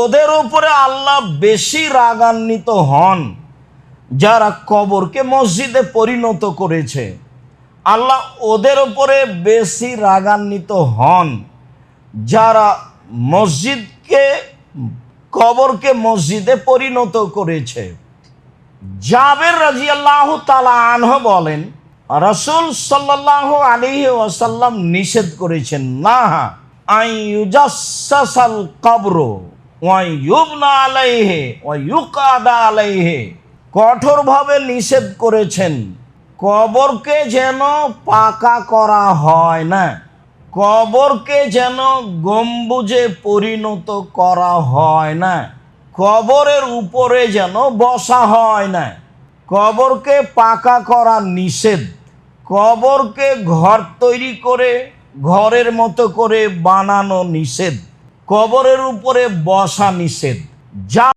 ওদের উপরে আল্লাহ বেশি রাগান্বিত হন, যারা কবরকে মসজিদে পরিণত করেছে। আল্লাহ ওদের উপরে বেশি রাগান্বিত হন, যারা মসজিদকে, কবরকে মসজিদে পরিণত করেছে। জাবের রাজি আল্লাহ তালা আনহ বলেন, রসুল সাল্লাহ আলী ওয়াসাল্লাম নিষেধ করেছেন, না আই কবর। আলাইহে ওয়াই ইউকাদা আলাইহে। কঠোরভাবে নিষেধ করেছেন। কবরকে যেন পাকা করা হয় না। কবরকে যেন গম্বুজে পরিণত করা হয় না। কবরের উপরে যেন বসা হয় না। কবরকে পাকা করা নিষেধ। কবরকে ঘর তৈরি করে, ঘরের মতো করে বানানো নিষেধ। কবরের উপরে বসা নিষেধ। যা